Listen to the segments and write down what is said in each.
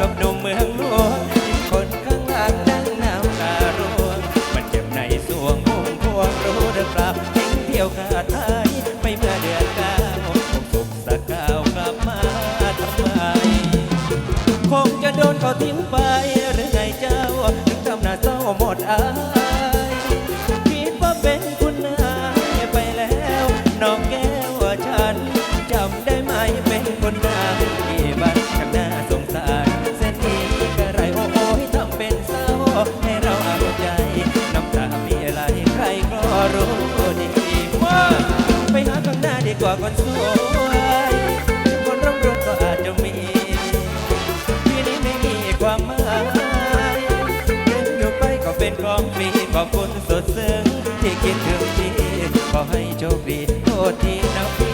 กับหนุ่มเมืองหลวงคนข้างหลังนั่งน้ำตาร่วงมันเจ็บในสวงพุ่มพวงรู้หรือเปล่าทิ้งเที่ยวขาไทยไม่เมื่อเดือนเก้าสุขสักเก้าวกลับมาทำไมคงจะโดนเขาทิ้งไปหรื รู้ดีว่าไปหาข้างหน้าดีกว่าคนสวยคนร่ำรวยก็อาจจะมีที่นี้ไม่มีความหมายเดินอยู่ไปก็เป็นของฟรีขอบคุณสดซึ้งที่คิดถึงพี่ขอให้โชคดีโทษทีนะ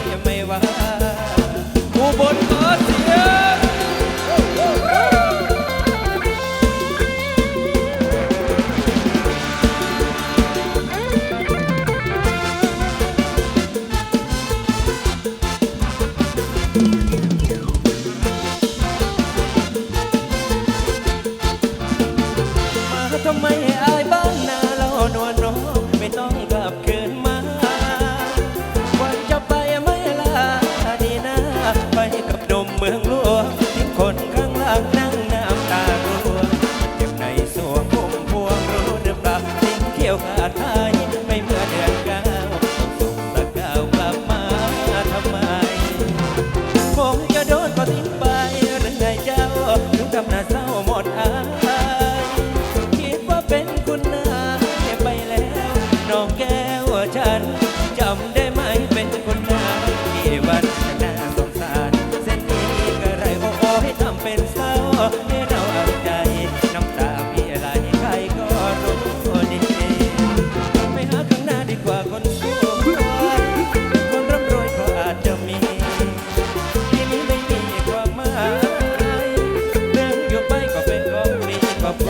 ทำไมอายบ้านนาเรานวลน้องไม่ต้องกลับคืนมาวันจะไปไม่ลาดีนะไปกับหนุ่มเมืองหลวงที่คนข้างล่างนั่งน้ำตาร่วงเจ็บในสวงพุ่มพวงรู้หรือเปล่าทิ้งเที่ยวขาดไทย จำได้ไหมเป็นคนงานที่วันดน่าสงสาร เส้นนี้กระไรโอ้โหให้ทำเป็นเศร้าให้เราเอาใจ น้ำตาพี่ไหลใครก็รู้ดีไม่หาข้างหน้าดีกว่าคนสวยคนร่ำรวยก็อาจจะมีที่นี้ไม่มีความหมายเรื่องอยู่ไปก็เป็นของมีความใจ